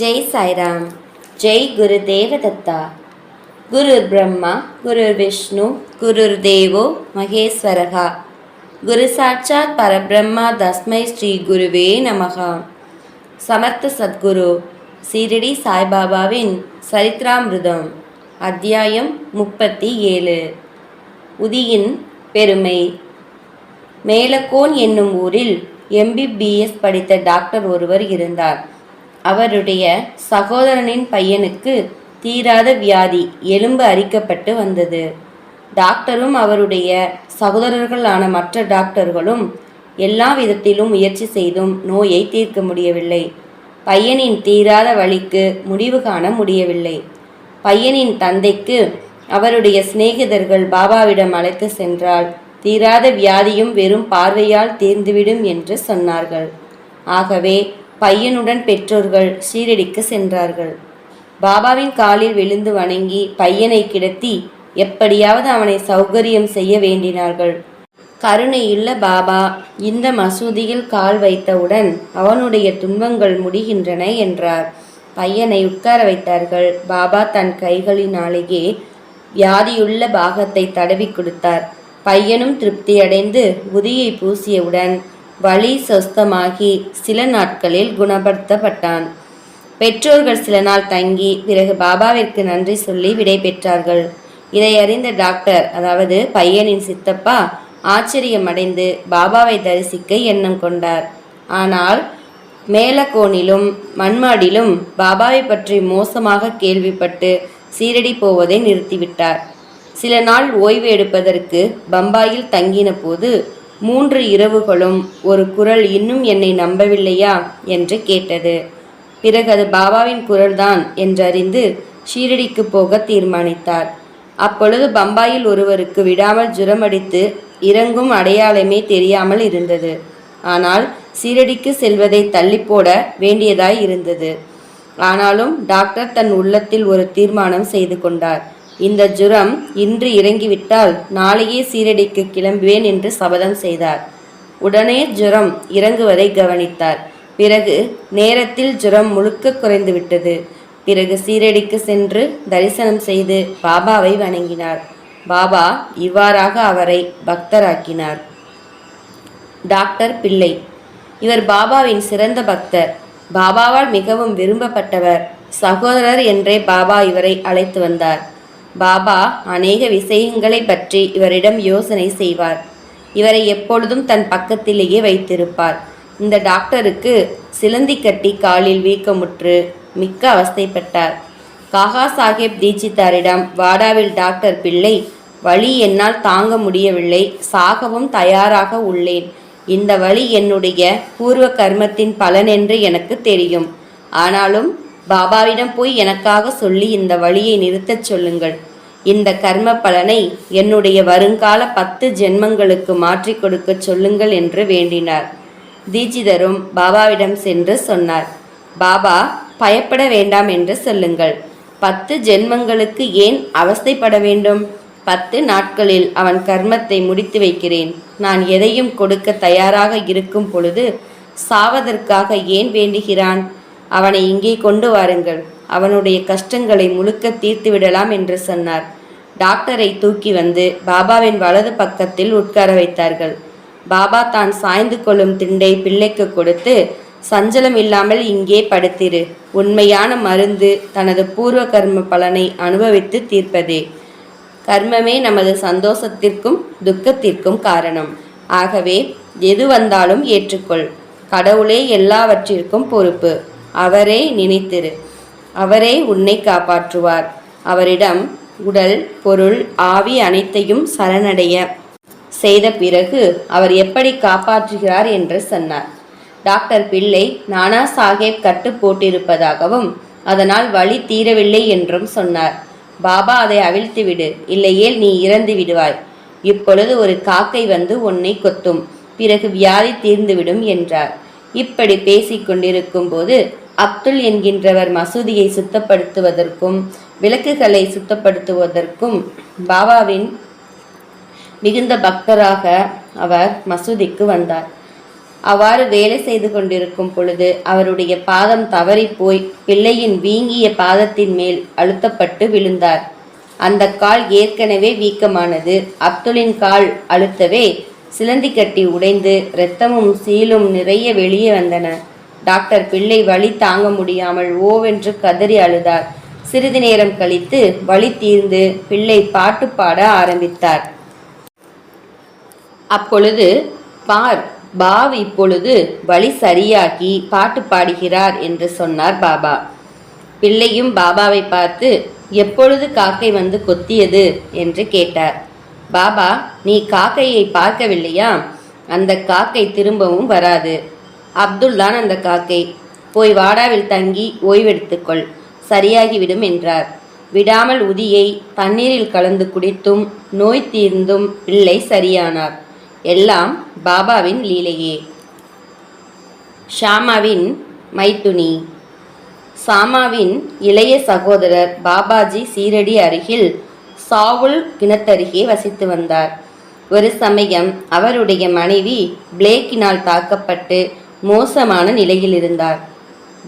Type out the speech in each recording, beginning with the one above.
ஜெய் சாய்ராம் ஜெய் குரு தேவதத்தா. குரு பிரம்மா குரு விஷ்ணு குரு தேவோ மகேஸ்வரகா. குரு சாட்சாத் பரபிரம்மா தஸ்மை ஸ்ரீ குருவே நமகா சமர்த்த சத்குரு சீரடி சாய்பாபாவின் சரித்ராமிருதம் அத்தியாயம் முப்பத்தி ஏழு. உதியின் பெருமை. மேலக்கோன் என்னும் ஊரில் எம்பிபிஎஸ் படித்த டாக்டர் ஒருவர் இருந்தார். அவருடைய சகோதரனின் பையனுக்கு தீராத வியாதி எலும்பு அரிக்கப்பட்டு வந்தது. டாக்டரும் அவருடைய சகோதரர்களான மற்ற டாக்டர்களும் எல்லா விதத்திலும் முயற்சி செய்தும் நோயை தீர்க்க முடியவில்லை. பையனின் தீராத வழிக்கு முடிவு காண முடியவில்லை. பையனின் தந்தைக்கு அவருடைய சிநேகிதர்கள் பாபாவிடம் அழைத்து சென்றால் தீராத வியாதியும் வெறும் பார்வையால் தீர்ந்துவிடும் என்று சொன்னார்கள். ஆகவே பையனுடன் பெற்றோர்கள் ஷீரடிக்கு சென்றார்கள். பாபாவின் காலில் விழுந்து வணங்கி பையனை கிடத்தி எப்படியாவது அவனை சௌகரியம் செய்ய வேண்டினார்கள். கருணையுள்ள பாபா இந்த மசூதியில் கால் வைத்தவுடன் அவனுடைய துன்பங்கள் முடிகின்றன என்றார். பையனை உட்கார வைத்தார்கள். பாபா தன் கைகளினாலேயே வியாதியுள்ள பாகத்தை தடவி கொடுத்தார். பையனும் திருப்தியடைந்து உதியை பூசியவுடன் வலி சொஸ்தமாகி சில நாட்களில் குணப்படுத்தப்பட்டான். பெற்றோர்கள் சில நாள் தங்கி பிறகு பாபாவிற்கு நன்றி சொல்லி விடை பெற்றார்கள். இதை அறிந்த டாக்டர் அதாவது பையனின் சித்தப்பா ஆச்சரியமடைந்து பாபாவை தரிசிக்க எண்ணம் கொண்டார். ஆனால் மேலக்கோணிலும் மண்மாடிலும் பாபாவை பற்றி மோசமாக கேள்விப்பட்டு சீரடி போவதை நிறுத்திவிட்டார். சில நாள் ஓய்வு எடுப்பதற்கு பம்பாயில் தங்கின போது மூன்று இரவுகளும் ஒரு குரல் இன்னும் என்னை நம்பவில்லையா? என்று கேட்டது. பிறகு அது பாபாவின் குரல்தான் என்றறிந்து ஷீரடிக்கு போக தீர்மானித்தார். அப்பொழுது பம்பாயில் ஒருவருக்கு விடாமல் ஜுரமடித்து இறங்கும் அடையாளமே தெரியாமல் இருந்தது. ஆனால் சீரடிக்கு செல்வதை தள்ளிப்போட வேண்டியதாய் இருந்தது. ஆனாலும் டாக்டர் தன் உள்ளத்தில் ஒரு தீர்மானம் செய்து கொண்டார். இந்த ஜுரம் இன்று இறங்கிவிட்டால் நாளையே சீரடிக்கு கிளம்புவேன் என்று சபதம் செய்தார். உடனே ஜுரம் இறங்குவதை கவனித்தார். பிறகு நேரத்தில் ஜுரம் முழுக்க குறைந்துவிட்டது. பிறகு சீரடிக்கு சென்று தரிசனம் செய்து பாபாவை வணங்கினார். பாபா இவ்வாறாக அவரை பக்தராக்கினார். டாக்டர் பிள்ளை. இவர் பாபாவின் சிறந்த பக்தர். பாபாவால் மிகவும் விரும்பப்பட்டவர். சகோதரர் என்றே பாபா இவரை அழைத்து வந்தார். பாபா அநேக விஷயங்களை பற்றி இவரிடம் யோசனை செய்வார். இவரை எப்பொழுதும் தன் பக்கத்திலேயே வைத்திருப்பார். இந்த டாக்டருக்கு சிலந்தி கட்டி காலில் வீக்கமுற்று மிக்க அவஸ்தைப்பட்டார். காகா சாஹேப் தீட்சித்தாரிடம் வாடாவில் டாக்டர் பிள்ளை வழி என்னால் தாங்க முடியவில்லை சாகவும் தயாராக உள்ளேன். இந்த வழி என்னுடைய பூர்வ கர்மத்தின் பலன் என்று எனக்கு தெரியும். ஆனாலும் பாபாவிடம் போய் எனக்காக சொல்லி இந்த வழியை நிறுத்தச் சொல்லுங்கள். இந்த கர்ம பலனை என்னுடைய வருங்கால பத்து ஜென்மங்களுக்கு மாற்றிக் கொடுக்கச் சொல்லுங்கள் என்று வேண்டினார். தீட்சிதரும் பாபாவிடம் சென்று சொன்னார் பாபா பயப்பட வேண்டாம் என்று சொல்லுங்கள். பத்து ஜென்மங்களுக்கு ஏன் அவஸ்தைப்பட வேண்டும்? பத்து நாட்களில் அவன் கர்மத்தை முடித்து வைக்கிறேன். நான் எதையும் கொடுக்க தயாராக இருக்கும் பொழுது சாவதற்காக ஏன் வேண்டுகிறான்? அவனை இங்கே கொண்டு வாருங்கள். அவனுடைய கஷ்டங்களை முழுக்க தீர்த்து விடலாம் என்று சொன்னார். டாக்டரை தூக்கி வந்து பாபாவின் வலது பக்கத்தில் உட்கார வைத்தார்கள். பாபா தான் சாய்ந்து கொள்ளும் திண்டை பிள்ளைக்கு கொடுத்து சஞ்சலம் இல்லாமல் இங்கே படுத்திரு. உண்மையான மருந்து தனது பூர்வ கர்ம பலனை அனுபவித்து தீர்ப்பதே. கர்மமே நமது சந்தோஷத்திற்கும் துக்கத்திற்கும் காரணம். ஆகவே எது வந்தாலும் ஏற்றுக்கொள். கடவுளே எல்லாவற்றிற்கும் பொறுப்பு. அவரே நினைத்திரு. அவரே உன்னை காப்பாற்றுவார். அவரிடம் உடல் பொருள் ஆவி அனைத்தையும் சரணடைய. செய்த பிறகு அவர் எப்படி காப்பாற்றுகிறார் என்று சொன்னார். டாக்டர் பிள்ளை நானா சாஹேப் கட்டு போட்டிருப்பதாகவும் அதனால் வழி தீரவில்லை என்றும் சொன்னார். பாபா அதை அவிழ்த்துவிடு இல்லையேல் நீ இறந்து விடுவாய். இப்பொழுது ஒரு காக்கை வந்து உன்னை கொத்தும் பிறகு வியாதி தீர்ந்துவிடும் என்றார். இப்படி பேசிக் கொண்டிருக்கும் போது அப்துல் என்கின்றவர் மசூதியை சுத்தப்படுத்துவதற்கும் விளக்குகளை சுத்தப்படுத்துவதற்கும் பாபாவின் மிகுந்த பக்தராக அவர் மசூதிக்கு வந்தார். அவ்வாறு வேலை செய்து கொண்டிருக்கும் பொழுது அவருடைய பாதம் தவறிப் போய் பிள்ளையின் வீங்கிய பாதத்தின் மேல் அழுத்தப்பட்டு விழுந்தார். அந்த கால் ஏற்கனவே வீக்கமானது. அப்துலின் கால் அழுத்தவே சிலந்தி கட்டி உடைந்து இரத்தமும் சீலும் நிறைய வெளியே வந்தன. டாக்டர் பிள்ளை வலி தாங்க முடியாமல் ஓவென்று கதறி அழுதார். சிறிது நேரம் கழித்து வழி தீர்ந்து பிள்ளை பாட்டு பாட ஆரம்பித்தார். அப்பொழுது பார் பாவ் இப்பொழுது வழி சரியாகி பாட்டு பாடுகிறார் என்று சொன்னார் பாபா. பிள்ளையும் பாபாவை பார்த்து எப்பொழுது காக்கை வந்து கொத்தியது? என்று கேட்டார். பாபா நீ காக்கையை பார்க்கவில்லையா? அந்த காக்கை திரும்பவும் வராது. அப்துல்லான் அந்த காக்கை போய் வாடாவில் தங்கி ஓய்வெடுத்துக்கொள் சரியாகிவிடும் என்றார். விடாமல் உதியை தண்ணீரில் கலந்து குடித்தும் நோய் தீர்ந்தும் பிள்ளை சரியானார். எல்லாம் பாபாவின் லீலையே. ஷாமாவின் மைத்துனி. சாமாவின் இளைய சகோதரர் பாபாஜி சீரடி அருகில் சாவுல் கிணத்தருகே வசித்து வந்தார். ஒரு சமயம் அவருடைய மனைவி பிளேக்கினால் தாக்கப்பட்டு மோசமான நிலையில் இருந்தார்.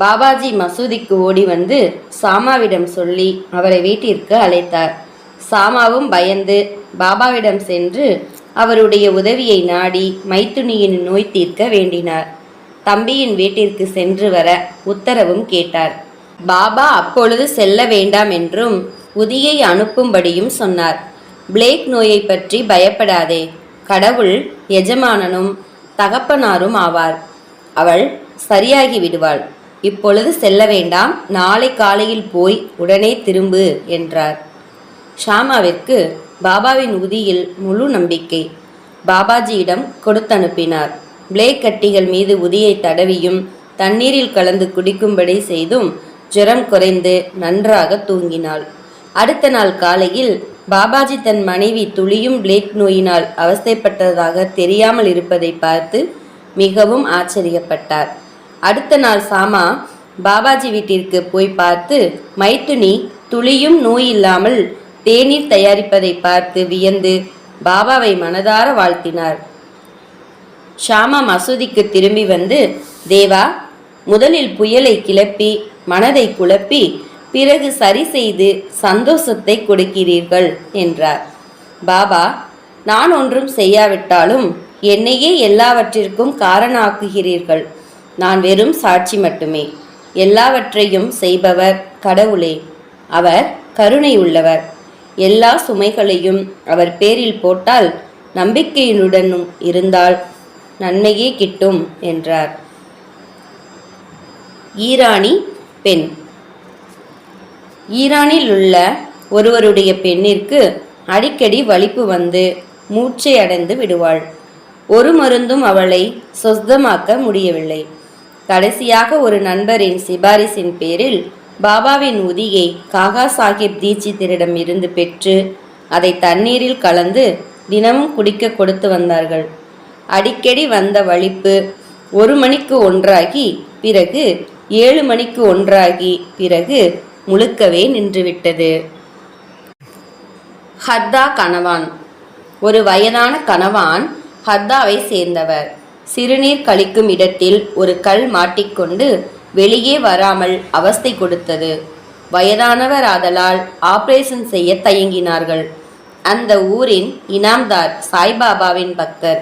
பாபாஜி மசூதிக்கு ஓடி வந்து சாமாவிடம் சொல்லி அவரை வீட்டிற்கு அழைத்தார். சாமாவும் பயந்து பாபாவிடம் சென்று அவருடைய உதவியை நாடி மைத்துனியின் நோய் தீர்க்க வேண்டினார். தம்பியின் வீட்டிற்கு சென்று வர உத்தரவும் கேட்டார். பாபா அப்பொழுது செல்ல வேண்டாம் என்றும் உதியை அனுப்பும்படியும் சொன்னார். பிளேக் நோயை பற்றி பயப்படாதே. கடவுள் எஜமானனும் தகப்பனாரும் ஆவார். அவள் சரியாகி விடுவாள். இப்பொழுது செல்ல வேண்டாம் நாளை காலையில் போய் உடனே திரும்பு என்றார். ஷாமாவிற்கு பாபாவின் உதியில் முழு நம்பிக்கை. பாபாஜியிடம் கொடுத்தனுப்பினார். பிளேக் கட்டிகள் மீது உதியை தடவியும் தண்ணீரில் கலந்து குடிக்கும்படி செய்தும் ஜுரம் குறைந்து நன்றாக தூங்கினாள். அடுத்த நாள் காலையில் பாபாஜி தன் மனைவி துளியும் பிளேக் நோயினால் அவஸ்தைப்பட்டதாக தெரியாமல் இருப்பதை பார்த்து மிகவும் ஆச்சரியப்பட்டார். அடுத்த நாள் சாமா பாபாஜி வீட்டிற்கு போய் பார்த்து மைத்துனி துளியும் நோய் இல்லாமல் தேநீர் தயாரிப்பதை பார்த்து வியந்து பாபாவை மனதார வாழ்த்தினார். ஷாமா மசூதிக்கு திரும்பி வந்து தேவா முதலில் புயலை கிளப்பி மனதை குழப்பி பிறகு சரி செய்து சந்தோஷத்தை கொடுக்கிறீர்கள் என்றார். பாபா நான் ஒன்றும் செய்யாவிட்டாலும் என்னையே எல்லாவற்றிற்கும் காரணாக்குகிறீர்கள். நான் வெறும் சாட்சி மட்டுமே. எல்லாவற்றையும் செய்பவர் கடவுளே. அவர் கருணை உள்ளவர் எல்லா சுமைகளையும் அவர் பேரில் போட்டால் நம்பிக்கையுடனும் இருந்தால் நன்மையே கிட்டும் என்றார். ஈரானி பெண். ஈரானில் உள்ள ஒருவருடைய பெண்ணிற்கு அடிக்கடி வலிப்பு வந்து மூச்சை அடைந்து விடுவாள். ஒரு மருந்தும் அவளை சொஸ்தமாக்க முடியவில்லை. கடைசியாக ஒரு நண்பரின் சிபாரிசின் பேரில் பாபாவின் உதியை காகா சாஹிப் தீட்சித்திரிடம் இருந்து பெற்று அதை தண்ணீரில் கலந்து தினமும் குடிக்க கொடுத்து வந்தார்கள். அடிக்கடி வந்த வலிப்பு ஒரு மணிக்கு ஒன்றாகி பிறகு ஏழு மணிக்கு ஒன்றாகி பிறகு முழுக்கவே நின்றுவிட்டது. ஹர்தா கணவான். ஒரு வயதான கணவான் ஹர்தாவை சேர்ந்தவர். சிறுநீர் கழிக்கும் இடத்தில் ஒரு கல் மாட்டிக்கொண்டு வெளியே வராமல் அவஸ்தை கொடுத்தது. வயதானவர் ஆதலால் ஆபரேஷன் செய்ய தயங்கினார்கள். அந்த ஊரின் இனாம்தார் சாய்பாபாவின் பக்தர்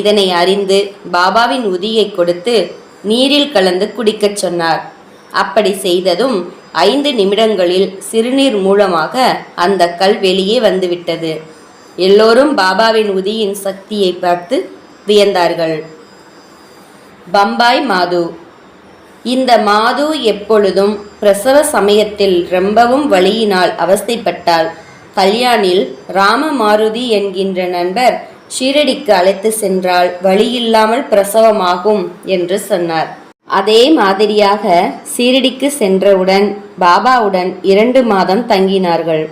இதனை அறிந்து பாபாவின் உதியை கொடுத்து நீரில் கலந்து குடிக்கச் சொன்னார். அப்படி செய்ததும் ஐந்து நிமிடங்களில் சிறுநீர் மூலமாக அந்த கல் வெளியே வந்துவிட்டது. எல்லோரும் பாபாவின் உதியின் சக்தியை பார்த்து வியந்தார்கள். பம்பாய் மாது. இந்த மாது எப்பொழுதும் பிரசவ சமயத்தில் ரொம்பவும் வழியினால் அவஸ்தைப்பட்டாள். கல்யாணில் ராம மாருதி என்கின்ற நண்பர் ஷீரடிக்கு அழைத்து சென்றால் வழியில்லாமல் பிரசவமாகும் என்று சொன்னார். அதே மாதிரியாக சீரடிக்கு சென்றவுடன் பாபாவுடன் இரண்டு மாதம் தங்கினார்கள்.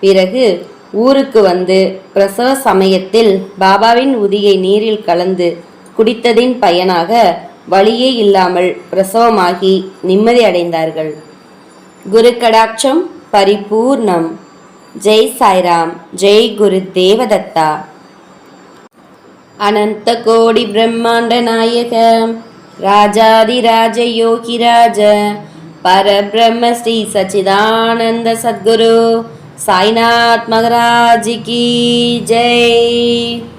பிறகு ஊருக்கு வந்து பிரசவ சமயத்தில் பாபாவின் உதியை நீரில் கலந்து குடித்ததின் பயனாக வழியே இல்லாமல் பிரசவமாகி நிம்மதி அடைந்தார்கள். குரு கடாட்சம் பரிபூர்ணம். ஜெய் சாய்ராம் ஜெய் குரு தேவதத்தா. அனந்த கோடி பிரம்மாண்ட நாயக ராஜாதிராஜ யோகிராஜ பரபிரம்ம ஸ்ரீ சச்சிதானந்த சத்குரு. साईनाथ महाराज की जय।